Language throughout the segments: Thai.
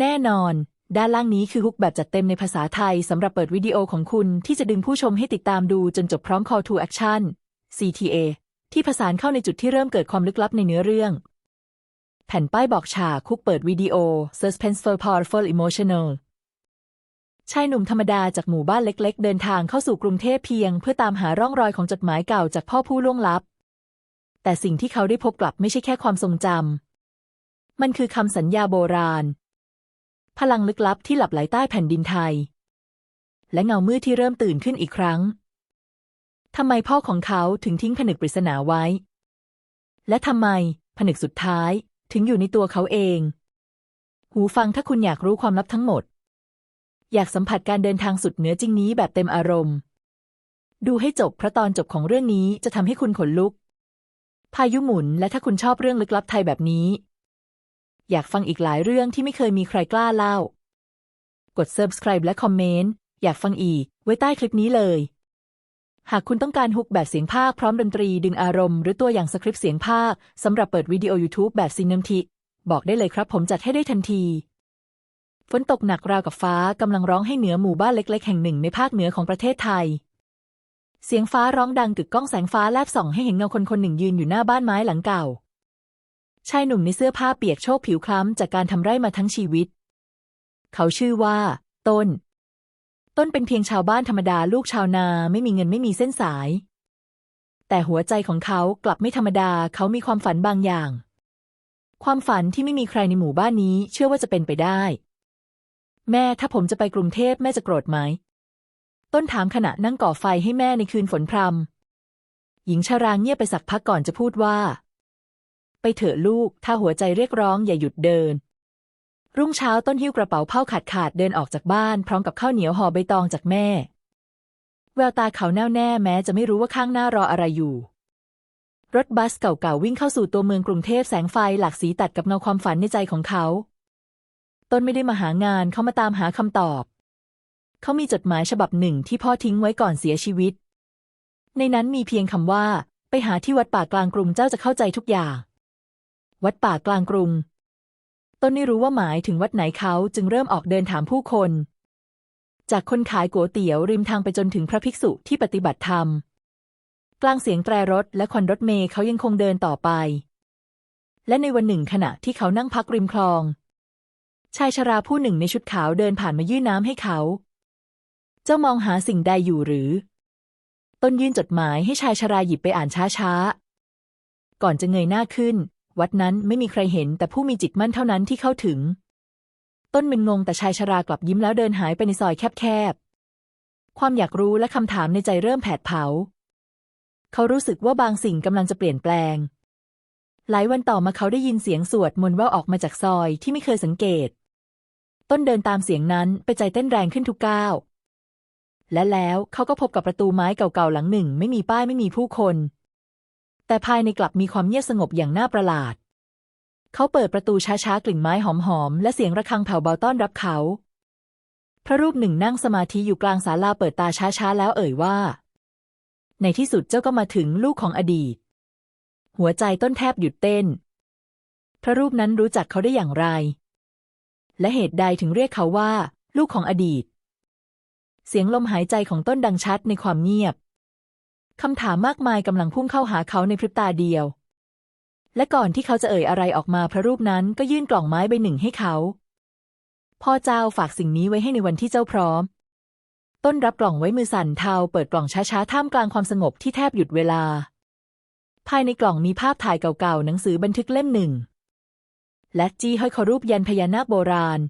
แน่นอน ด้านล่างนี้คือฮุกแบบจัดเต็มในภาษาไทยสำหรับเปิดวิดีโอของคุณที่จะดึงผู้ชมให้ติดตามดูจนจบพร้อม Call to Action CTA ที่ผสานเข้าในจุดที่เริ่มเกิดความลึกลับในเนื้อเรื่อง แผ่นป้ายบอกฉากคุกเปิดวิดีโอ Suspenseful Powerful Emotional ชายหนุ่มธรรมดาจากหมู่บ้านเล็ก ๆ เดินทางเข้าสู่กรุงเทพเพียง เพื่อตามหาร่องรอยของจดหมายเก่าจากพ่อผู้ล่วงลับ แต่สิ่งที่เขาได้พบกลับไม่ใช่แค่ความทรงจำมันคือคำสัญญาโบราณ พลังลึกลับที่หลับไหลใต้แผ่นดินไทย และเงามืดที่เริ่มตื่นขึ้นอีกครั้งทำไมพ่อของเขาถึงทิ้งผนึกปริศนาไว้ และทำไมผนึกสุดท้ายถึงอยู่ในตัวเขาเอง หูฟังถ้าคุณอยากรู้ความลับทั้งหมด อยากสัมผัสการเดินทางสุดเหนือจริงนี้แบบเต็มอารมณ์ ดูให้จบเพราะตอนจบของเรื่องนี้จะทำให้คุณขนลุก พายุหมุนและถ้าคุณชอบเรื่องลึกลับไทยแบบนี้ อยากฟังอีกหลายเรื่องที่ไม่เคยมีใครกล้าเล่า กด subscribe และคอมเมนต์ อยากฟังอีก ไว้ใต้คลิปนี้เลย หากคุณต้องการฮุกแบบเสียงภาคพร้อมดนตรีดึงอารมณ์หรือตัวอย่างสคริปต์เสียงภาคสำหรับเปิดวิดีโอ YouTube แบบซีนัมทิบอกได้เลยครับผมจัดให้ได้ทันที ฝนตกหนักราวกับฟ้ากำลังร้องให้เหนือหมู่บ้านเล็ก ๆ แห่งหนึ่งในภาคเหนือของประเทศไทยเสียงฟ้าร้องดังกึกก้องแสงฟ้าแลบส่องให้เห็นเงาคนคนหนึ่งยืนอยู่หน้าบ้านไม้หลังเก่า ชายหนุ่มในเสื้อผ้าเปียกโชกผิวคล้ำจากการทำไร่มาทั้งชีวิต เขาชื่อว่า ต้น ต้นเป็นเพียงชาวบ้านธรรมดาลูกชาวนาไม่มีเงินไม่มีเส้นสาย แต่หัวใจของเขากลับไม่ธรรมดาเขามีความฝันบางอย่าง ความฝันที่ไม่มีใครในหมู่บ้านนี้เชื่อว่าจะเป็นไปได้ แม่ถ้าผมจะไปกรุงเทพแม่จะโกรธไหม ต้นถามขณะนั่งก่อไฟให้แม่ในคืนฝนพรำหญิงชาราเงียบไปสักพักก่อนจะพูดว่า เถอะลูก ถ้าหัวใจเรียกร้องอย่าหยุดเดิน รุ่งเช้าต้นหิ้วกระเป๋าผ้าขาดขาดๆเดินออกจากบ้าน พร้อมกับข้าวเหนียวห่อใบตองจากแม่ แววตาเขาแน่วแน่แม้จะไม่รู้ว่าข้างหน้ารออะไรอยู่ รถบัสเก่าๆวิ่งเข้าสู่ตัวเมืองกรุงเทพแสงไฟหลากสีตัดกับเงาความฝันในใจของเขา ต้นไม่ได้มาหางานเขามาตามหาคำตอบ เขามีจดหมายฉบับหนึ่งที่พ่อทิ้งไว้ก่อนเสียชีวิต ในนั้นมีเพียงคำว่า ไปหาที่วัดป่ากลางกรุงเจ้าจะเข้าใจทุกอย่าง วัดป่ากลางกรุง ต้นไม่รู้ว่าหมายถึงวัดไหนเขาจึงเริ่มออกเดินถามผู้คน จากคนขายก๋วยเตี๋ยวริมทางไปจนถึงพระภิกษุที่ปฏิบัติธรรม กลางเสียงแตรรถและควันรถเมล์เขายังคงเดินต่อไป และในวันหนึ่งขณะที่เขานั่งพักริมคลอง ชายชราผู้หนึ่งในชุดขาวเดินผ่านมายื่นน้ำให้เขา เจ้ามองหาสิ่งใดอยู่หรือ ต้นยื่นจดหมายให้ชายชราหยิบไปอ่านช้าๆก่อนจะเงยหน้าขึ้น วัดนั้นไม่มีใครเห็นแต่ผู้มีจิตมั่นเท่านั้นที่เข้าถึง ต้นมึนงงแต่ชายชรากลับยิ้มแล้วเดินหายไปในซอยแคบๆ ความอยากรู้และคำถามในใจเริ่มแผดเผา เขารู้สึกว่าบางสิ่งกำลังจะเปลี่ยนแปลง หลายวันต่อมาเขาได้ยินเสียงสวดมนต์แว่วออกมาจากซอยที่ไม่เคยสังเกต ต้นเดินตามเสียงนั้นไปใจเต้นแรงขึ้นทุกก้าวและแล้วเขาก็พบกับประตูไม้เก่าๆหลังหนึ่ง ไม่มีป้ายไม่มีผู้คน แต่ภายในกลับมีความเงียบสงบอย่างน่าประหลาด เขาเปิดประตูช้าๆ กลิ่นไม้หอมๆ และเสียงระฆังแผ่วเบาต้อนรับเขา พระรูปหนึ่งนั่งสมาธิอยู่กลางศาลาเปิดตาช้าๆ แล้วเอ่ยว่า ในที่สุดเจ้าก็มาถึงลูกของอดีต หัวใจต้นแทบหยุดเต้น พระรูปนั้นรู้จักเขาได้อย่างไร และเหตุใดถึงเรียกเขาว่า ลูกของอดีต เสียงลมหายใจของต้นดังชัดในความเงียบ คำถามมากมายกำลังพุ่งเข้าหาเขาในพริบตาเดียว และก่อนที่เขาจะเอ่ยอะไรออกมาพระรูปนั้นก็ยื่นกล่องไม้ใบหนึ่งให้เขา พ่อเจ้าฝากสิ่งนี้ไว้ให้ในวันที่เจ้าพร้อม ต้นรับกล่องไว้มือสั่นเทาเปิดกล่องช้าๆท่ามกลางความสงบที่แทบหยุดเวลา ภายในกล่องมีภาพถ่ายเก่าๆหนังสือบันทึกเล่มหนึ่ง และจี้ห้อยคอรูปยันพญานาคโบราณ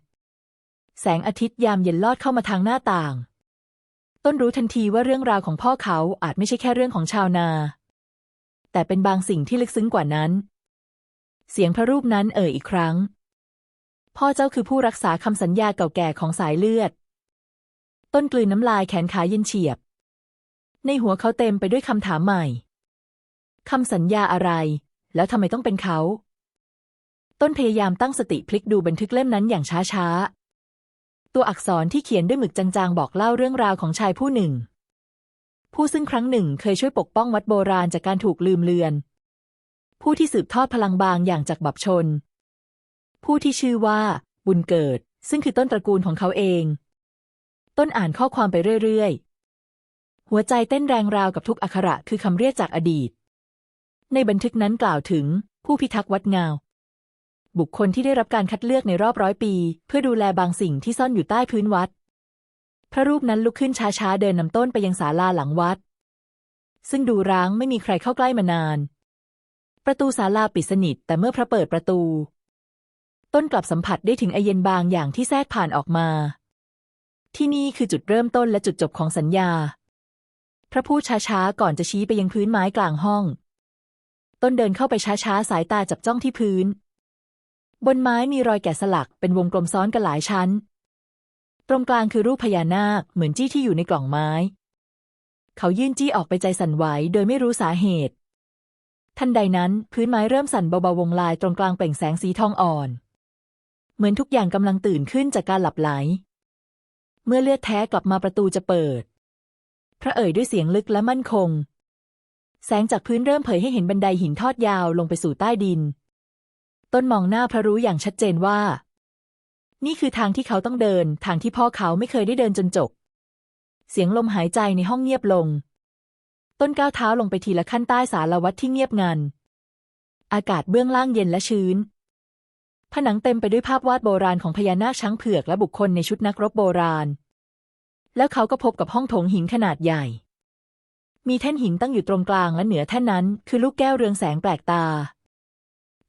แสงอาทิตย์ยามเย็นลอดเข้ามาทางหน้าต่าง ต้นรู้ทันทีว่าเรื่องราวของพ่อเขาอาจไม่ใช่แค่เรื่องของชาวนา แต่เป็นบางสิ่งที่ลึกซึ้งกว่านั้น เสียงพระรูปนั้นเอ่ยอีกครั้ง พ่อเจ้าคือผู้รักษาคำสัญญาเก่าแก่ของสายเลือด ต้นกลืนน้ำลายแขนขาเย็นเฉียบ ในหัวเขาเต็มไปด้วยคำถามใหม่คำสัญญาอะไร แล้วทำไมต้องเป็นเขา ต้นพยายามตั้งสติพลิกดูบันทึกเล่มนั้นอย่างช้าๆ ตัวอักษรที่เขียนด้วยหมึกจางๆ บอกเล่าเรื่องราวของชายผู้หนึ่ง ผู้ซึ่งครั้งหนึ่งเคยช่วยปกป้องวัดโบราณจากการถูกลืมเลือน ผู้ที่สืบทอดพลังบางอย่างจากบัพชน ผู้ที่ชื่อว่า บุญเกิด ซึ่งคือต้นตระกูลของเขาเอง ต้นอ่านข้อความไปเรื่อยๆ หัวใจเต้นแรงราวกับทุกอักขระคือคำเรียกจากอดีต ในบันทึกนั้นกล่าวถึงผู้พิทักษ์วัดเงา บุคคลที่ได้รับการคัดเลือกในรอบร้อยปี เพื่อดูแลบางสิ่งที่ซ่อนอยู่ใต้พื้นวัด พระรูปนั้นลุกขึ้นช้าๆเดินนำต้นไปยังศาลาหลังวัด ซึ่งดูร้างไม่มีใครเข้าใกล้มานาน ประตูศาลาปิดสนิท แต่เมื่อพระเปิดประตู ต้นกลับสัมผัสได้ถึงไอเย็นบางอย่างที่แทรกผ่านออกมา ที่นี่คือจุดเริ่มต้นและจุดจบของสัญญา พระพูดช้าๆก่อนจะชี้ไปยังพื้นไม้กลางห้อง ต้นเดินเข้าไปช้าๆสายตาจับจ้องที่พื้น บนไม้มีรอยแกะสลักเป็นวงกลมซ้อนกันหลายชั้น ตรงกลางคือรูปพญานาคเหมือนจี้ที่อยู่ในกล่องไม้ เขายื่นจี้ออกไปใจสั่นไหวโดยไม่รู้สาเหตุ ทันใดนั้นพื้นไม้เริ่มสั่นเบาๆวงลายตรงกลางเปล่งแสงสีทองอ่อน เหมือนทุกอย่างกำลังตื่นขึ้นจากการหลับไหล เมื่อเลือดแท้กลับมาประตูจะเปิด พระเอ่ยด้วยเสียงลึกและมั่นคง แสงจากพื้นเริ่มเผยให้เห็นบันไดหินทอดยาวลงไปสู่ใต้ดิน ต้นมองหน้าพระรู้อย่างชัดเจนว่า นี่คือทางที่เขาต้องเดิน ทางที่พ่อเขาไม่เคยได้เดินจนจบ เสียงลมหายใจในห้องเงียบลง ต้นก้าวเท้าลงไปทีละขั้นใต้สาลวัดที่เงียบงัน อากาศเบื้องล่างเย็นและชื้น ผนังเต็มไปด้วยภาพวาดโบราณของพญานาคช้างเผือกและบุคคลในชุดนักรบโบราณ แล้วเขาก็พบกับห้องโถงหินขนาดใหญ่มีแท่นหินตั้งอยู่ตรงกลางและเหนือแท่นนั้น คือลูกแก้วเรืองแสงแปลกตา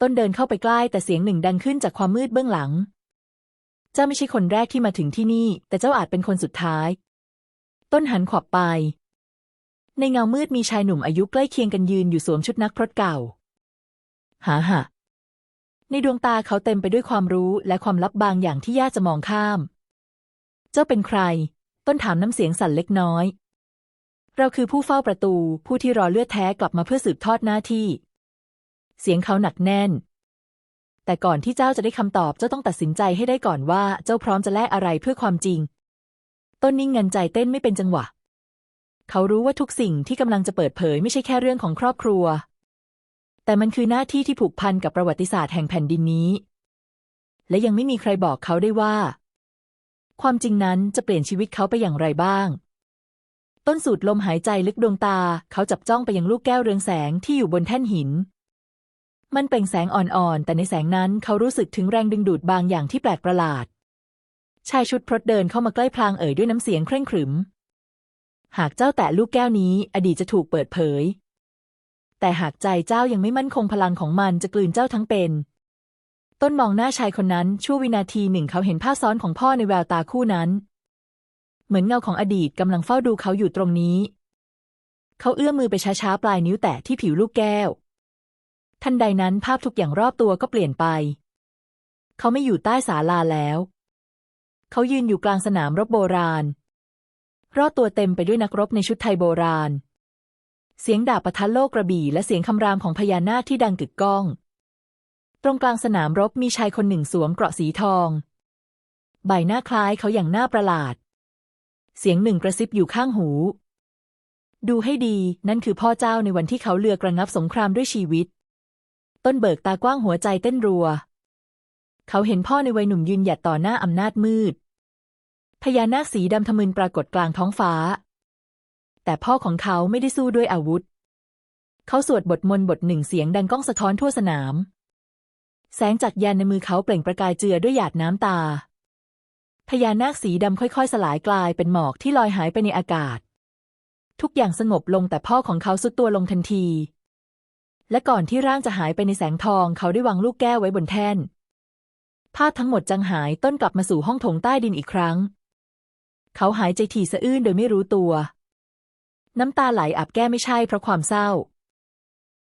ต้นเดินเข้าไปใกล้แต่เสียงหนึ่งดังขึ้นจากความมืดเบื้องหลัง เจ้าไม่ใช่คนแรกที่มาถึงที่นี่ แต่เจ้าอาจเป็นคนสุดท้าย ต้นหันขวับไป ในเงามืดมีชายหนุ่มอายุใกล้เคียงกันยืนอยู่สวมชุดนักพรตเก่า หาหะในดวงตาเขาเต็มไปด้วยความรู้และความลับบางอย่างที่ยากจะมองข้าม เจ้าเป็นใคร ต้นถามน้ำเสียงสั่นเล็กน้อย เราคือผู้เฝ้าประตู ผู้ที่รอเลือดแท้กลับมาเพื่อสืบทอดหน้าที่ เสียงเขาหนักแน่น แต่ก่อนที่เจ้าจะได้คำตอบเจ้าต้องตัดสินใจให้ได้ก่อนว่าเจ้าพร้อมจะแลกอะไรเพื่อความจริง ต้นนิ่งงันใจเต้นไม่เป็นจังหวะ เขารู้ว่าทุกสิ่งที่กำลังจะเปิดเผยไม่ใช่แค่เรื่องของครอบครัว แต่มันคือหน้าที่ที่ผูกพันกับประวัติศาสตร์แห่งแผ่นดินนี้ และยังไม่มีใครบอกเขาได้ว่า ความจริงนั้นจะเปลี่ยนชีวิตเขาไปอย่างไรบ้างต้นสูดลมหายใจลึกดวงตา เขาจับจ้องไปยังลูกแก้วเรืองแสงที่อยู่บนแท่นหิน มันเปล่งแสงอ่อนๆ แต่ในแสงนั้นเขารู้สึกถึงแรงดึงดูดบางอย่างที่แปลกประหลาด ชายชุดพรตเดินเข้ามาใกล้พลางเอ่ยด้วยน้ำเสียงเคร่งขรึม หากเจ้าแตะลูกแก้วนี้ อดีตจะถูกเปิดเผย แต่หากใจเจ้ายังไม่มั่นคงพลังของมันจะกลืนเจ้าทั้งเป็น ต้นมองหน้าชายคนนั้นชั่ววินาทีหนึ่งเขาเห็นภาพซ้อนของพ่อในแววตาคู่นั้น เหมือนเงาของอดีตกำลังเฝ้าดูเขาอยู่ตรงนี้ เขาเอื้อมมือไปช้าๆปลายนิ้วแตะที่ผิวลูกแก้ว ทันใดนั้นภาพทุกอย่างรอบตัวก็เปลี่ยนไป เขาไม่อยู่ใต้ศาลาแล้ว เขายืนอยู่กลางสนามรบโบราณ รอบตัวเต็มไปด้วยนักรบในชุดไทยโบราณ เสียงดาบประทัดโลกกระบี่และเสียงคำรามของพญานาคที่ดังกึกก้อง ตรงกลางสนามรบมีชายคนหนึ่งสวมเกราะสีทอง ใบหน้าคล้ายเขาอย่างน่าประหลาด เสียงหนึ่งกระซิบอยู่ข้างหู ดูให้ดีนั่นคือพ่อเจ้าในวันที่เขาเลือกระงับสงครามด้วยชีวิต ต้นเบิกตากว้างหัวใจเต้นรัว เขาเห็นพ่อในวัยหนุ่มยืนหยัดต่อหน้าอำนาจมืด พญานาคสีดำทะมึนปรากฏกลางท้องฟ้า แต่พ่อของเขาไม่ได้สู้ด้วยอาวุธ เขาสวดบทมนต์บทหนึ่งเสียงดังก้องสะท้อนทั่วสนาม แสงจากยันในมือเขาเปล่งประกายเจือด้วยหยาดน้ำตา พญานาคสีดำค่อยๆ สลายกลายเป็นหมอกที่ลอยหายไปในอากาศ ทุกอย่างสงบลงแต่พ่อของเขาสุดตัวลงทันที และก่อนที่ร่างจะหายไปในแสงทองเขาได้วางลูกแก้วไว้บนแท่น ภาพทั้งหมดจางหายต้นกลับมาสู่ห้องโถงใต้ดินอีกครั้ง เขาหายใจถี่สะอื้นโดยไม่รู้ตัว น้ำตาไหลอาบแก้ไม่ใช่เพราะความเศร้า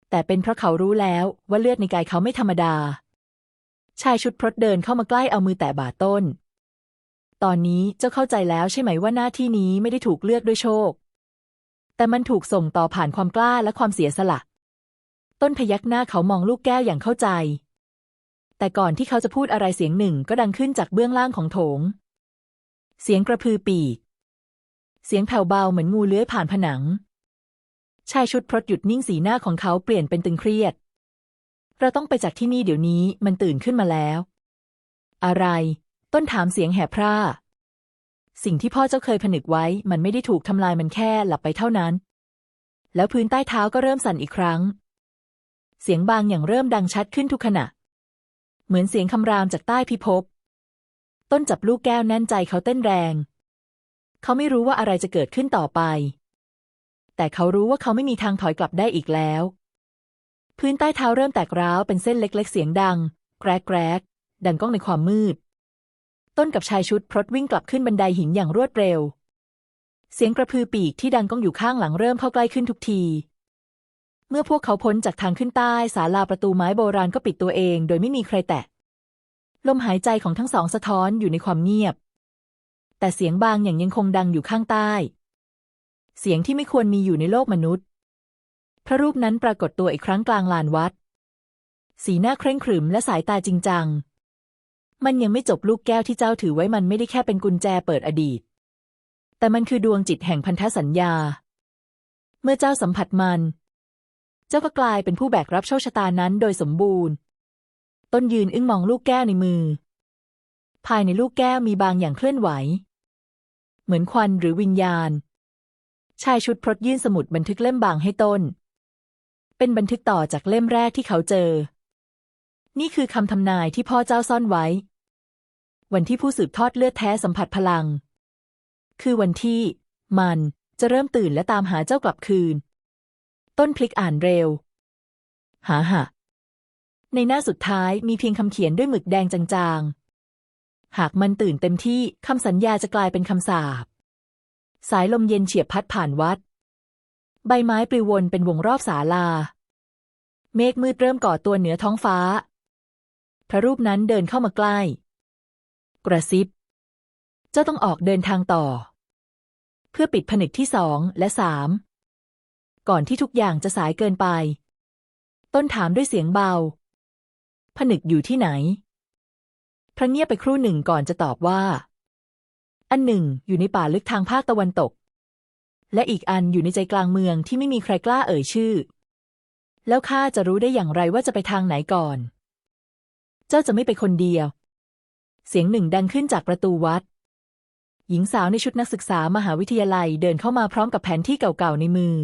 แต่เป็นเพราะเขารู้แล้วว่าเลือดในกายเขาไม่ธรรมดา ชายชุดพรตเดินเข้ามาใกล้เอามือแตะบ่าต้น ตอนนี้เจ้าเข้าใจแล้วใช่ไหมว่าหน้าที่นี้ไม่ได้ถูกเลือกด้วยโชค แต่มันถูกส่งต่อผ่านความกล้าและความเสียสละ ต้นพยักหน้าเขามองลูกแก้วอย่างเข้าใจ แต่ก่อนที่เขาจะพูดอะไรเสียงหนึ่งก็ดังขึ้นจากเบื้องล่างของโถง เสียงกระพือปีก เสียงแผ่วเบาเหมือนงูเลื้อยผ่านผนัง ชายชุดพรตหยุดนิ่งสีหน้าของเขาเปลี่ยนเป็นตึงเครียด เราต้องไปจากที่นี่เดี๋ยวนี้มันตื่นขึ้นมาแล้ว อะไร ต้นถามเสียงแหบพร่าสิ่งที่พ่อเจ้าเคยผนึกไว้ มันไม่ได้ถูกทำลายมันแค่หลับไปเท่านั้น แล้วพื้นใต้เท้าก็เริ่มสั่นอีกครั้ง เสียงบางอย่างเริ่มดังชัดขึ้นทุกขณะ เหมือนเสียงคำรามจากใต้พิภพ ต้นจับลูกแก้วแน่นใจเขาเต้นแรง เขาไม่รู้ว่าอะไรจะเกิดขึ้นต่อไป แต่เขารู้ว่าเขาไม่มีทางถอยกลับได้อีกแล้ว พื้นใต้เท้าเริ่มแตกร้าวเป็นเส้นเล็ก ๆ เสียงดัง แกรกแกรกดังก้องในความมืด ต้นกับชายชุดพรดวิ่งกลับขึ้นบันไดหินอย่างรวดเร็ว เสียงกระพือปีกที่ดังก้องอยู่ข้างหลังเริ่มเข้าใกล้ขึ้นทุกที เมื่อพวกเขาพ้นจากทางขึ้นใต้ศาลาประตูไม้โบราณก็ปิดตัวเอง โดยไม่มีใครแตะ ลมหายใจของทั้งสองสะท้อนอยู่ในความเงียบ แต่เสียงบางอย่างยังคงดังอยู่ข้างใต้ เสียงที่ไม่ควรมีอยู่ในโลกมนุษย์ พระรูปนั้นปรากฏตัวอีกครั้งกลางลานวัด สีหน้าเคร่งขรึมและสายตาจริงจัง มันยังไม่จบลูกแก้วที่เจ้าถือไว้มันไม่ได้แค่เป็นกุญแจเปิดอดีต แต่มันคือดวงจิตแห่งพันธสัญญา เมื่อเจ้าสัมผัสมัน เจ้าก็กลายเป็นผู้แบกรับโชคชะตานั้นโดยสมบูรณ์ ต้นยืนอึ้งมองลูกแก้วในมือ ภายในลูกแก้วมีบางอย่างเคลื่อนไหว เหมือนควันหรือวิญญาณ ชายชุดพรดยื่นสมุดบันทึกเล่มบางให้ต้น เป็นบันทึกต่อจากเล่มแรกที่เขาเจอ นี่คือคำทำนายที่พ่อเจ้าซ่อนไว้ วันที่ผู้สืบทอดเลือดแท้สัมผัสพลัง คือวันที่มันจะเริ่มตื่นและตามหาเจ้ากลับคืน ต้นพลิกอ่านเร็ว หาหะในหน้าสุดท้ายมีเพียงคำเขียนด้วยหมึกแดงจางๆ หากมันตื่นเต็มที่คำสัญญาจะกลายเป็นคำสาปสายลมเย็นเฉียบพัดผ่านวัด ใบไม้ปลิววนเป็นวงรอบศาลา เมฆมืดเริ่มก่อตัวเหนือท้องฟ้า พระรูปนั้นเดินเข้ามาใกล้ กระซิบ เจ้าต้องออกเดินทางต่อ เพื่อปิดผนึกที่สองและสาม ก่อนที่ทุกอย่างจะสายเกินไป ต้นถามด้วยเสียงเบา ผนึกอยู่ที่ไหน พระเงียบไปครู่หนึ่งก่อนจะตอบว่า อันหนึ่งอยู่ในป่าลึกทางภาคตะวันตก และอีกอันอยู่ในใจกลางเมืองที่ไม่มีใครกล้าเอ่ยชื่อ แล้วข้าจะรู้ได้อย่างไรว่าจะไปทางไหนก่อน เจ้าจะไม่ไปคนเดียว เสียงหนึ่งดังขึ้นจากประตูวัดหญิงสาวในชุดนักศึกษามหาวิทยาลัยเดินเข้ามาพร้อมกับแผนที่เก่าๆในมือ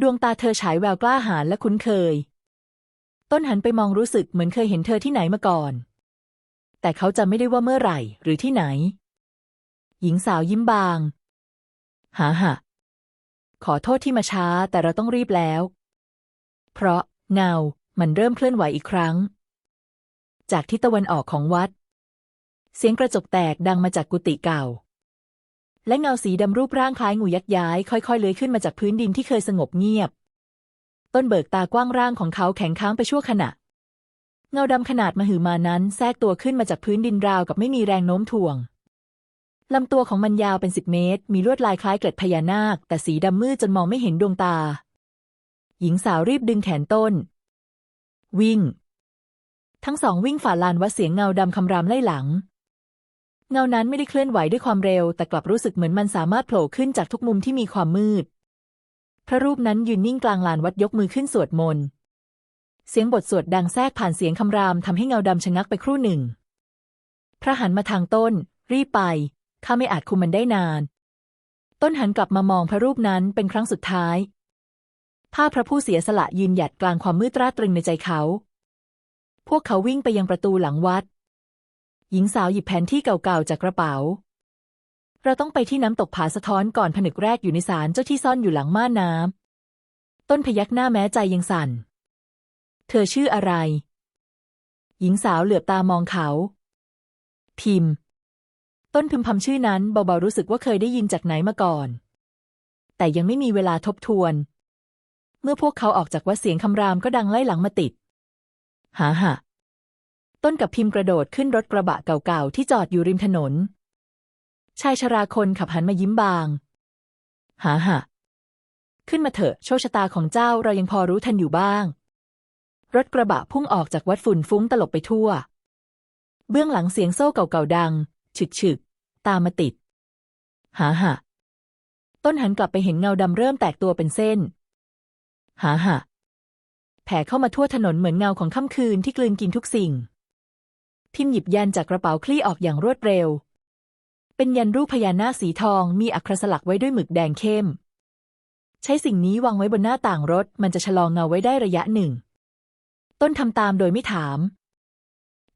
ดวงตาเธอฉายแววกล้าหาญและคุ้นเคย ต้นหันไปมองรู้สึกเหมือนเคยเห็นเธอที่ไหนมาก่อน แต่เขาจำไม่ได้ว่าเมื่อไหร่หรือที่ไหน หญิงสาวยิ้มบาง หาหะ ขอโทษที่มาช้าแต่เราต้องรีบแล้ว เพราะเงา มันเริ่มเคลื่อนไหวอีกครั้ง จากทิศตะวันออกของวัด เสียงกระจกแตกดังมาจากกุฏิเก่า และเงาสีดำรูปร่างคล้ายงูยักษ์ย้าย ค่อยๆ เลื้อยขึ้นมาจากพื้นดินที่เคยสงบเงียบ ต้นเบิกตากว้างร่างของเขาแข็งค้างไปชั่วขณะ เงาดำขนาดมหึมานั้นแทรกตัวขึ้นมาจากพื้นดินราวกับไม่มีแรงโน้มถ่วงลำตัวของมันยาวเป็นสิบเมตร มีลวดลายคล้ายเกล็ดพญานาค แต่สีดำมืดจนมองไม่เห็นดวงตา หญิงสาวรีบดึงแขนต้น วิ่ง ทั้งสองวิ่งฝ่าลานวัดเสียงเงาดำคำรามไล่หลัง เงานั้นไม่ได้เคลื่อนไหวด้วยความเร็ว แต่กลับรู้สึกเหมือนมันสามารถโผล่ขึ้นจากทุกมุมที่มีความมืด พระรูปนั้นยืนนิ่งกลางลานวัดยกมือขึ้นสวดมนต์ เสียงบทสวดดังแทรกผ่านเสียงคำรามทำให้เงาดำชะงักไปครู่หนึ่ง พระหันมาทางต้น รีบไป ข้าไม่อาจคุมมันได้นาน ต้นหันกลับมามองพระรูปนั้นเป็นครั้งสุดท้ายภาพพระผู้เสียสละยืนหยัดกลางความมืดตราตรึงในใจเขา พวกเขาวิ่งไปยังประตูหลังวัด หญิงสาวหยิบแผนที่เก่าๆจากกระเป๋า เราต้องไปที่น้ำตกผาสะท้อนก่อนผนึกแรกอยู่ในศาลเจ้าที่ซ่อนอยู่หลังม่านน้ำต้นพยักหน้าแม้ใจยังสั่น เธอชื่ออะไร หญิงสาวเหลือบตามองเขา พิมพ์ ต้นพึมพำชื่อนั้นเบาๆรู้สึกว่าเคยได้ยินจากไหนมาก่อน แต่ยังไม่มีเวลาทบทวน เมื่อพวกเขาออกจากวัดเสียงคำรามก็ดังไล่หลังมาติดหาหะ ต้นกับพิมพ์กระโดดขึ้นรถกระบะเก่าๆที่จอดอยู่ริมถนน ชายชราคนขับหันมายิ้มบาง หาหะขึ้นมาเถอะโชคชะตาของเจ้าเรายังพอรู้ทันอยู่บ้าง รถกระบะพุ่งออกจากวัดฝุ่นฟุ้งตลบไปทั่ว เบื้องหลังเสียงโซ่เก่าๆดัง ฉึกฉึกๆตามมาติด หาหะต้นหันกลับไปเห็นเงาดำเริ่มแตกตัวเป็นเส้น หาหะแผ่เข้ามาทั่วถนนเหมือนเงาของค่ำคืนที่กลืนกินทุกสิ่ง ทิมหยิบยันจากกระเป๋าคลี่ออกอย่างรวดเร็ว เป็นยันรูปพญานาคสีทองมีอักขระสลักไว้ด้วยหมึกแดงเข้ม ใช้สิ่งนี้วางไว้บนหน้าต่างรถ มันจะชะลอเงาไว้ได้ระยะหนึ่ง ต้นทำตามโดยไม่ถาม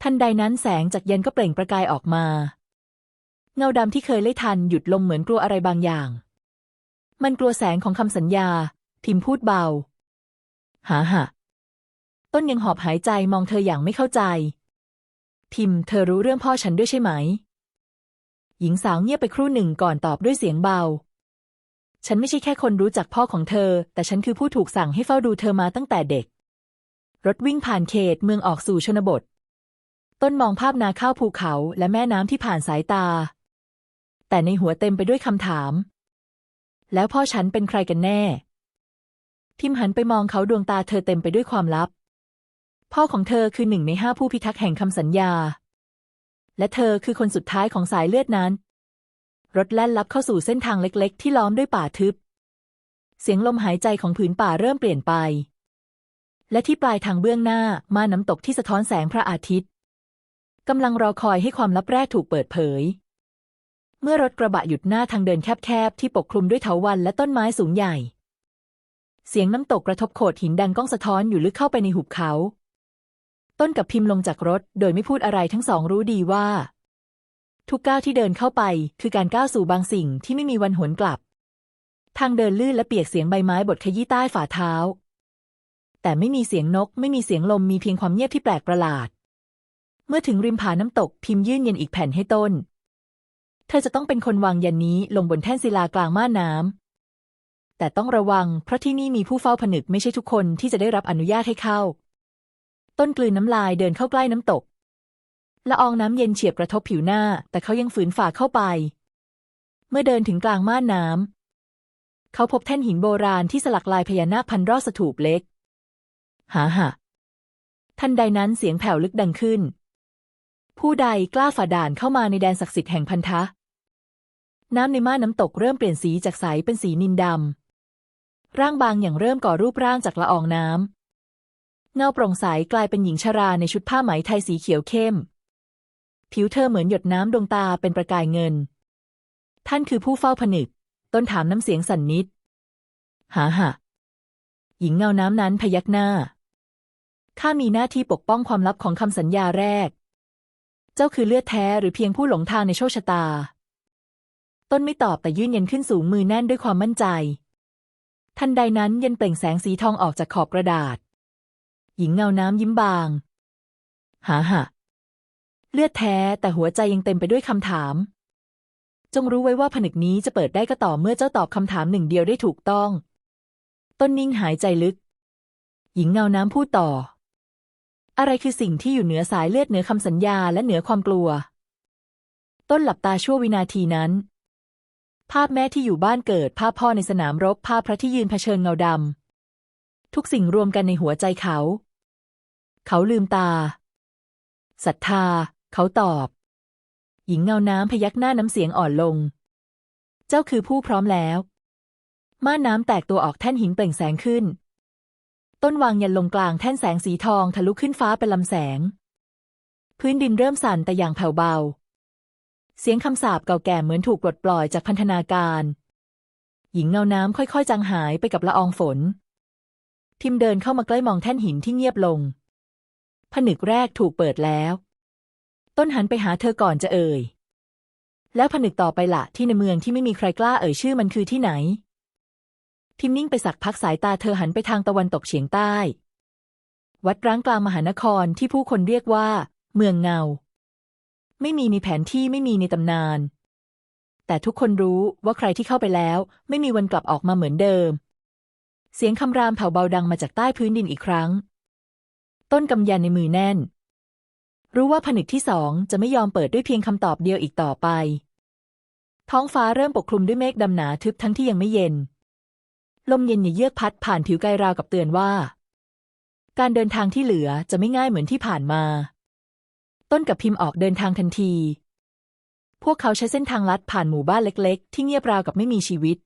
ทันใดนั้นแสงจากยันก็เปล่งประกายออกมา เงาดำที่เคยไล่ทันหยุดลงเหมือนกลัวอะไรบางอย่าง มันกลัวแสงของคำสัญญาทิมพูดเบาหาหะต้นยังหอบหายใจมองเธออย่างไม่เข้าใจ พิมพ์เธอรู้เรื่องพ่อฉันด้วยใช่ไหม หญิงสาวเงียบไปครู่หนึ่งก่อนตอบด้วยเสียงเบา ฉันไม่ใช่แค่คนรู้จักพ่อของเธอ แต่ฉันคือผู้ถูกสั่งให้เฝ้าดูเธอมาตั้งแต่เด็ก รถวิ่งผ่านเขตเมืองออกสู่ชนบท ต้นมองภาพนาข้าวภูเขาและแม่น้ำที่ผ่านสายตา แต่ในหัวเต็มไปด้วยคำถาม แล้วพ่อฉันเป็นใครกันแน่ พิมหันไปมองเขาดวงตาเธอเต็มไปด้วยความลับ พ่อของเธอคือหนึ่งในห้าผู้พิทักษ์แห่งคำสัญญา และเธอคือคนสุดท้ายของสายเลือดนั้น รถแล่นลับเข้าสู่เส้นทางเล็กๆ ที่ล้อมด้วยป่าทึบ เสียงลมหายใจของผืนป่าเริ่มเปลี่ยนไป และที่ปลายทางเบื้องหน้ามาน้ำตกที่สะท้อนแสงพระอาทิตย์กำลังรอคอยให้ความลับแรกถูกเปิดเผย เมื่อรถกระบะหยุดหน้าทางเดินแคบๆที่ปกคลุมด้วยเถาวัลย์และต้นไม้สูงใหญ่ เสียงน้ำตกกระทบโขดหินดังก้องสะท้อนอยู่ลึกเข้าไปในหุบเขา ต้นกับพิมพ์ลงจากรถ โดยไม่พูดอะไรทั้งสองรู้ดีว่า ทุกก้าวที่เดินเข้าไป คือการก้าวสู่บางสิ่งที่ไม่มีวันหวนกลับ ทางเดินลื่นและเปียกเสียงใบไม้บดขยี้ใต้ฝ่าเท้า แต่ไม่มีเสียงนก ไม่มีเสียงลมมีเพียงความเงียบที่แปลกประหลาด เมื่อถึงริมผาน้ำตกพิมพ์ยื่นเยันอีกแผ่นให้ต้น เธอจะต้องเป็นคนวางยันนี้ลงบนแท่นศิลากลางม่านน้ำแต่ต้องระวังเพราะที่นี่มีผู้เฝ้าผนึกไม่ใช่ทุกคนที่จะได้รับอนุญาตให้เข้า ต้นกลืนน้ำลายเดินเข้าใกล้น้ำตก ละอองน้ำเย็นเฉียบกระทบผิวหน้า แต่เขายังฝืนฝ่าเข้าไป เมื่อเดินถึงกลางม่านน้ำเขาพบแท่นหินโบราณที่สลักลายพญานาคพันรอบสถูปเล็กหาหะทันใดนั้นเสียงแผ่วลึกดังขึ้น ผู้ใดกล้าฝ่าด่านเข้ามาในแดนศักดิ์สิทธิ์แห่งพันธะ น้ำในม่านน้ำตกเริ่มเปลี่ยนสีจากใสเป็นสีนินดำร่างบางอย่างเริ่มก่อรูปร่างจากละอองน้ำ เงาโปร่งใสกลายเป็นหญิงชราในชุดผ้าไหมไทยสีเขียวเข้ม ผิวเธอเหมือนหยดน้ำดวงตาเป็นประกายเงิน ท่านคือผู้เฝ้าผนึก ต้นถามน้ำเสียงสั่นนิด หาหะหญิงเงาน้ำนั้นพยักหน้า ข้ามีหน้าที่ปกป้องความลับของคำสัญญาแรก เจ้าคือเลือดแท้หรือเพียงผู้หลงทางในโชคชะตา ต้นไม่ตอบแต่ยื่นเยันขึ้นสูงมือแน่นด้วยความมั่นใจ ทันใดนั้นยันเปล่งแสงสีทองออกจากขอบกระดาษ หญิงเงาน้ำยิ้มบาง หาหะเลือดแท้แต่หัวใจยังเต็มไปด้วยคำถาม จงรู้ไว้ว่าผนึกนี้จะเปิดได้ก็ต่อเมื่อเจ้าตอบคำถามหนึ่งเดียวได้ถูกต้อง ต้นนิ่งหายใจลึก หญิงเงาน้ำพูดต่อ อะไรคือสิ่งที่อยู่เหนือสายเลือดเหนือคำสัญญาและเหนือความกลัว ต้นหลับตาชั่ววินาทีนั้น ภาพแม่ที่อยู่บ้านเกิด ภาพพ่อในสนามรบ ภาพพระที่ยืนเผชิญเงาดำทุกสิ่งรวมกันในหัวใจเขา เขาลืมตาศรัทธา เขาตอบ หญิงเงาน้ำพยักหน้าน้ำเสียงอ่อนลง เจ้าคือผู้พร้อมแล้ว ม่านน้ำแตกตัวออกแท่นหินเปล่งแสงขึ้น ต้นวางยันลงกลางแท่นแสงสีทองทะลุขึ้นฟ้าเป็นลำแสง พื้นดินเริ่มสั่นแต่อย่างแผ่วเบา เสียงคำสาปเก่าแก่เหมือนถูกปลดปล่อยจากพันธนาการ หญิงเงาน้ำค่อยๆ จางหายไปกับละอองฝน ทิมเดินเข้ามาใกล้มองแท่นหินที่เงียบลง ผนึกแรกถูกเปิดแล้ว ต้นหันไปหาเธอก่อนจะเอ่ย แล้วผนึกต่อไปละที่ในเมืองที่ไม่มีใครกล้าเอ่ยชื่อมันคือที่ไหนทิมนิ่งไปสักพักสายตาเธอหันไปทางตะวันตกเฉียงใต้ วัดร้างกลางมหานครที่ผู้คนเรียกว่า เมืองเงา ไม่มีในแผนที่ไม่มีในตำนาน แต่ทุกคนรู้ว่าใครที่เข้าไปแล้ว ไม่มีวันกลับออกมาเหมือนเดิมเสียงคำรามแผ่วเบาดังมาจากใต้พื้นดินอีกครั้ง ต้นกำยันในมือแน่น รู้ว่าผนึกที่สองจะไม่ยอมเปิดด้วยเพียงคำตอบเดียวอีกต่อไป ท้องฟ้าเริ่มปกคลุมด้วยเมฆดำหนาทึบทั้งที่ยังไม่เย็น ลมเย็นเยือกพัดผ่านผิวกายราวกับเตือนว่า การเดินทางที่เหลือจะไม่ง่ายเหมือนที่ผ่านมา ต้นกับพิมพ์ออกเดินทางทันที พวกเขาใช้เส้นทางลัดผ่านหมู่บ้านเล็ก ๆ ที่เงียบราวกับไม่มีชีวิต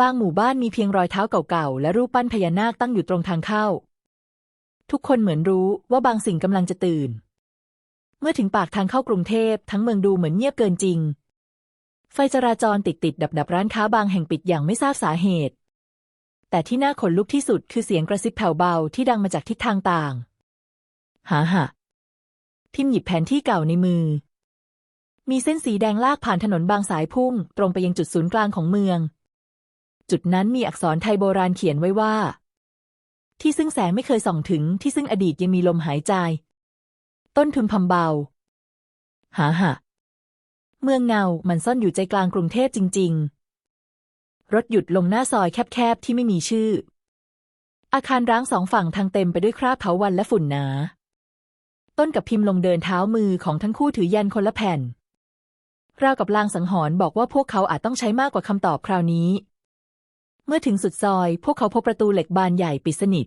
บางหมู่บ้านมีเพียงรอยเท้าเก่าๆ และรูปปั้นพญานาคตั้งอยู่ตรงทางเข้า ทุกคนเหมือนรู้ว่าบางสิ่งกำลังจะตื่น เมื่อถึงปากทางเข้ากรุงเทพทั้งเมืองดูเหมือนเงียบเกินจริง ไฟจราจรติดติดดับดับร้านค้าบางแห่งปิดอย่างไม่ทราบสาเหตุ แต่ที่น่าขนลุกที่สุดคือเสียงกระซิบแผ่วเบาที่ดังมาจากทิศทางต่าง หาหะทิมหยิบแผนที่เก่าในมือ มีเส้นสีแดงลากผ่านถนนบางสายพุ่ง ตรงไปยังจุดศูนย์กลางของเมือง จุดนั้นมีอักษรไทยโบราณเขียนไว้ว่า ที่ซึ่งแสงไม่เคยส่องถึงที่ซึ่งอดีตยังมีลมหายใจ ต้นทุนพำเบา หาหะ เมืองเงา มันซ่อนอยู่ใจกลางกรุงเทพจริง ๆ รถหยุดลงหน้าซอยแคบๆ ที่ไม่มีชื่อ อาคารร้างสองฝั่งทางเต็มไปด้วยคราบเผาวันและฝุ่นหนา ต้นกับพิมพ์ลงเดินเท้ามือของทั้งคู่ถือยันคนละแผ่นราวกับลางสังหรณ์บอกว่าพวกเขาอาจต้องใช้มากกว่าคำตอบคราวนี้ เมื่อถึงสุดซอย พวกเขาพบประตูเหล็กบานใหญ่ปิดสนิท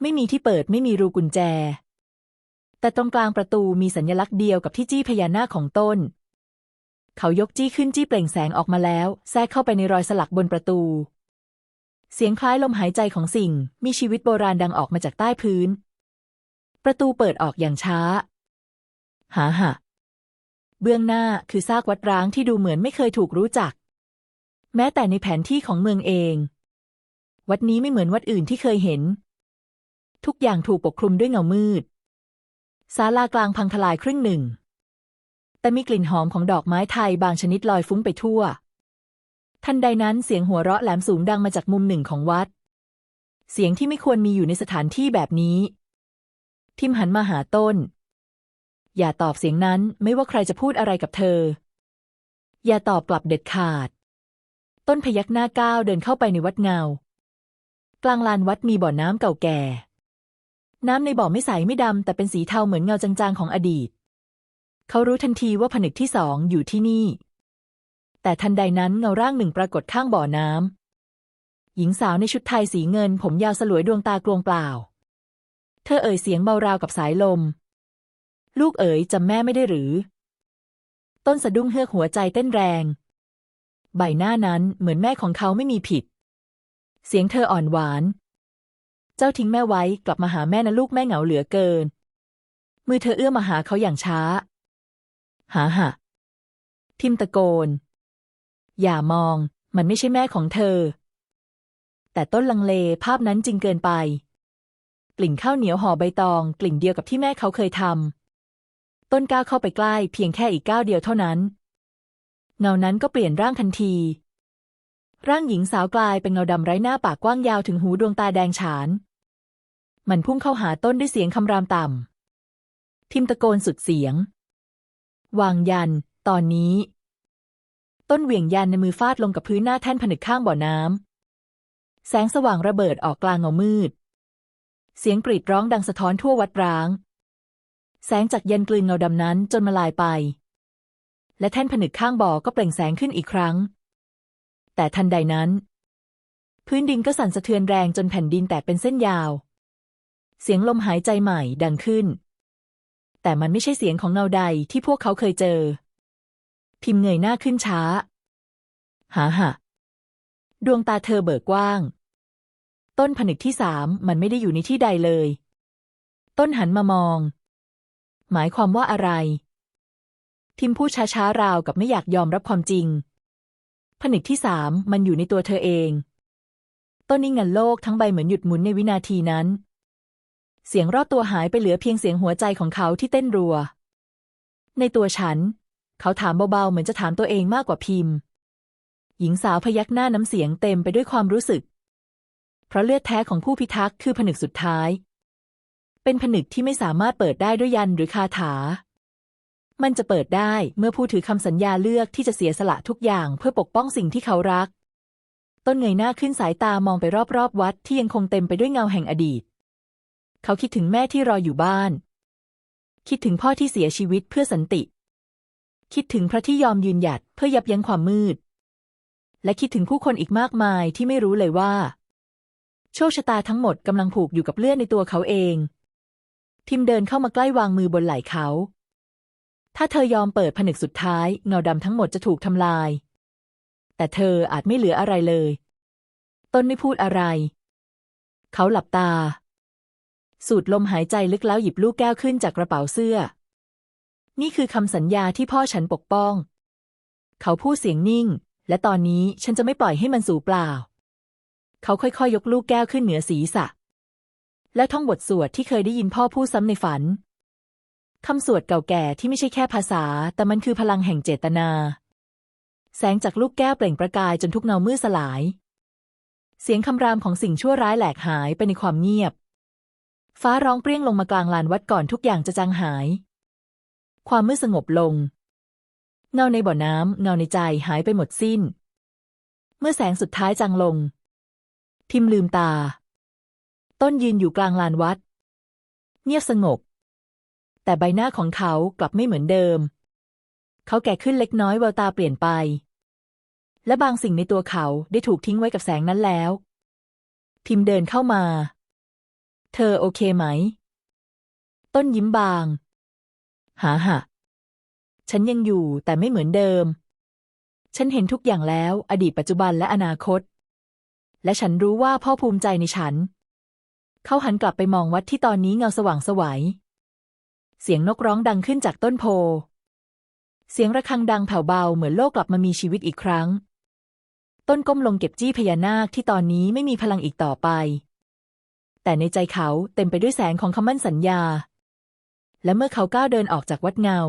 ไม่มีที่เปิดไม่มีรูกุญแจ แต่ตรงกลางประตูมีสัญลักษณ์เดียวกับที่จี้พญานาคของต้น เขายกจี้ขึ้นจี้เปล่งแสงออกมาแล้ว แทรกเข้าไปในรอยสลักบนประตู เสียงคล้ายลมหายใจของสิ่ง มีชีวิตโบราณดังออกมาจากใต้พื้น ประตูเปิดออกอย่างช้า หาหะเบื้องหน้าคือซากวัดร้างที่ดูเหมือนไม่เคยถูกรู้จัก แม้แต่ในแผนที่ของเมืองเอง วัดนี้ไม่เหมือนวัดอื่นที่เคยเห็น ทุกอย่างถูกปกคลุมด้วยเงามืดศาลากลางพังทลายครึ่งหนึ่ง แต่มีกลิ่นหอมของดอกไม้ไทยบางชนิดลอยฟุ้งไปทั่ว ทันใดนั้นเสียงหัวเราะแหลมสูงดังมาจากมุมหนึ่งของวัด เสียงที่ไม่ควรมีอยู่ในสถานที่แบบนี้ ทิมหันมาหาต้น อย่าตอบเสียงนั้นไม่ว่าใครจะพูดอะไรกับเธอ อย่าตอบกลับเด็ดขาด ต้นพยักหน้าก้าวเดินเข้าไปในวัดเงา กลางลานวัดมีบ่อน้ำเก่าแก่ น้ำในบ่อไม่ใสไม่ดำแต่เป็นสีเทาเหมือนเงาจางๆของอดีต เขารู้ทันทีว่าผนึกที่สองอยู่ที่นี่ แต่ทันใดนั้นเงาร่างหนึ่งปรากฏข้างบ่อน้ำหญิงสาวในชุดไทยสีเงิน ผมยาวสลวยดวงตากลวงเปล่า เธอเอ่ยเสียงเบาราวกับสายลม ลูกเอ๋ยจำแม่ไม่ได้หรือ ต้นสะดุ้งเฮือกหัวใจเต้นแรง ใบหน้านั้นเหมือนแม่ของเขาไม่มีผิด เสียงเธออ่อนหวาน เจ้าทิ้งแม่ไว้กลับมาหาแม่นะลูกแม่เหงาเหลือเกิน มือเธอเอื้อมมาหาเขาอย่างช้า หาหะทิมตะโกน อย่ามอง มันไม่ใช่แม่ของเธอ แต่ต้นลังเลภาพนั้นจริงเกินไป กลิ่นข้าวเหนียวห่อใบตอง กลิ่นเดียวกับที่แม่เขาเคยทำต้นก้าวเข้าไปใกล้เพียงแค่อีกก้าวเดียวเท่านั้น เงานั้นก็เปลี่ยนร่างทันที ร่างหญิงสาวกลายเป็นเงาดำไร้หน้าปากกว้างยาวถึงหูดวงตาแดงฉาน มันพุ่งเข้าหาต้นด้วยเสียงคำรามต่ำ ทิมตะโกนสุดเสียง วางยัน ตอนนี้ ต้นเหวี่ยงยันในมือฟาดลงกับพื้นหน้าแท่นผนึกข้างบ่อน้ำ แสงสว่างระเบิดออกกลางเงามืด เสียงกรีดร้องดังสะท้อนทั่ววัดร้าง แสงจากยันกลืนเงาดำนั้นจนมาลายไป และแท่นผนึกข้างบ่อก็เปล่งแสงขึ้นอีกครั้ง แต่ทันใดนั้น พื้นดินก็สั่นสะเทือนแรงจนแผ่นดินแตกเป็นเส้นยาว เสียงลมหายใจใหม่ดังขึ้น แต่มันไม่ใช่เสียงของเงาใดที่พวกเขาเคยเจอ พิมพ์เงยหน้าขึ้นช้า หาหะดวงตาเธอเบิกกว้าง ต้นผนึกที่สามมันไม่ได้อยู่ในที่ใดเลย ต้นหันมามอง หมายความว่าอะไร ทิมพูดช้าๆราวกับไม่อยากยอมรับความจริง ผนึกที่สามมันอยู่ในตัวเธอเอง ต้นนิ่งงันโลกทั้งใบเหมือนหยุดหมุนในวินาทีนั้น เสียงรอบตัวหายไปเหลือเพียงเสียงหัวใจของเขาที่เต้นรัว ในตัวฉัน เขาถามเบาๆเหมือนจะถามตัวเองมากกว่าพิมพ์ หญิงสาวพยักหน้าน้ำเสียงเต็มไปด้วยความรู้สึก เพราะเลือดแท้ของผู้พิทักษ์คือผนึกสุดท้าย เป็นผนึกที่ไม่สามารถเปิดได้ด้วยยันหรือคาถา มันจะเปิดได้เมื่อผู้ถือคำสัญญาเลือกที่จะเสียสละทุกอย่างเพื่อปกป้องสิ่งที่เขารัก ต้นเงยหน้าขึ้นสายตามองไปรอบๆ วัดที่ยังคงเต็มไปด้วยเงาแห่งอดีต เขาคิดถึงแม่ที่รออยู่บ้าน คิดถึงพ่อที่เสียชีวิตเพื่อสันติ คิดถึงพระที่ยอมยืนหยัดเพื่อยับยั้งความมืด และคิดถึงผู้คนอีกมากมายที่ไม่รู้เลยว่า โชคชะตาทั้งหมดกำลังผูกอยู่กับเลือดในตัวเขาเอง ทิมเดินเข้ามาใกล้วางมือบนไหล่เขา ถ้าเธอยอมเปิดผนึกสุดท้าย เงาดำทั้งหมดจะถูกทำลาย แต่เธออาจไม่เหลืออะไรเลย ต้นไม่พูดอะไร เขาหลับตา สูดลมหายใจลึกแล้วหยิบลูกแก้วขึ้นจากกระเป๋าเสื้อ นี่คือคำสัญญาที่พ่อฉันปกป้อง เขาพูดเสียงนิ่ง และตอนนี้ฉันจะไม่ปล่อยให้มันสูญเปล่า เขาค่อยๆยกลูกแก้วขึ้นเหนือศีรษะ และท่องบทสวดที่เคยได้ยินพ่อพูดซ้ำในฝัน คำสวดเก่าแก่ที่ไม่ใช่แค่ภาษา แต่มันคือพลังแห่งเจตนา แสงจากลูกแก้วเปล่งประกายจนทุกเงามืดสลาย เสียงคำรามของสิ่งชั่วร้ายแหลกหายไปในความเงียบ ฟ้าร้องเปรี้ยงลงมากลางลานวัดก่อนทุกอย่างจะจางหาย ความมืดสงบลง เงาในบ่อน้ำเงาในใจหายไปหมดสิ้น เมื่อแสงสุดท้ายจางลง ทิมลืมตา ต้นยืนอยู่กลางลานวัด เงียบสงบ แต่ใบหน้าของเขากลับไม่เหมือนเดิม เขาแก่ขึ้นเล็กน้อยแววตาเปลี่ยนไป และบางสิ่งในตัวเขาได้ถูกทิ้งไว้กับแสงนั้นแล้วทิมเดินเข้ามา เธอโอเคไหม ต้นยิ้มบาง หาหะฉันยังอยู่แต่ไม่เหมือนเดิม ฉันเห็นทุกอย่างแล้ว อดีตปัจจุบันและอนาคต และฉันรู้ว่าพ่อภูมิใจในฉัน เขาหันกลับไปมองวัดที่ตอนนี้เงาสว่างสวัย เสียงนกร้องดังขึ้นจากต้นโพ เสียงระฆังดังแผ่วเบาเหมือนโลกกลับมามีชีวิตอีกครั้ง ต้นก้มลงเก็บจี้พญานาคที่ตอนนี้ไม่มีพลังอีกต่อไป แต่ในใจเขาเต็มไปด้วยแสงของคำมั่นสัญญา และเมื่อเขาก้าวเดินออกจากวัดเงา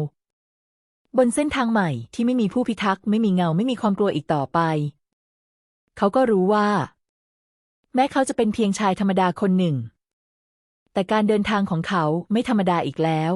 บนเส้นทางใหม่ที่ไม่มีผู้พิทักษ์ไม่มีเงาไม่มีความกลัวอีกต่อไป เขาก็รู้ว่า แม้เขาจะเป็นเพียงชายธรรมดาคนหนึ่ง แต่การเดินทางของเขาไม่ธรรมดาอีกแล้ว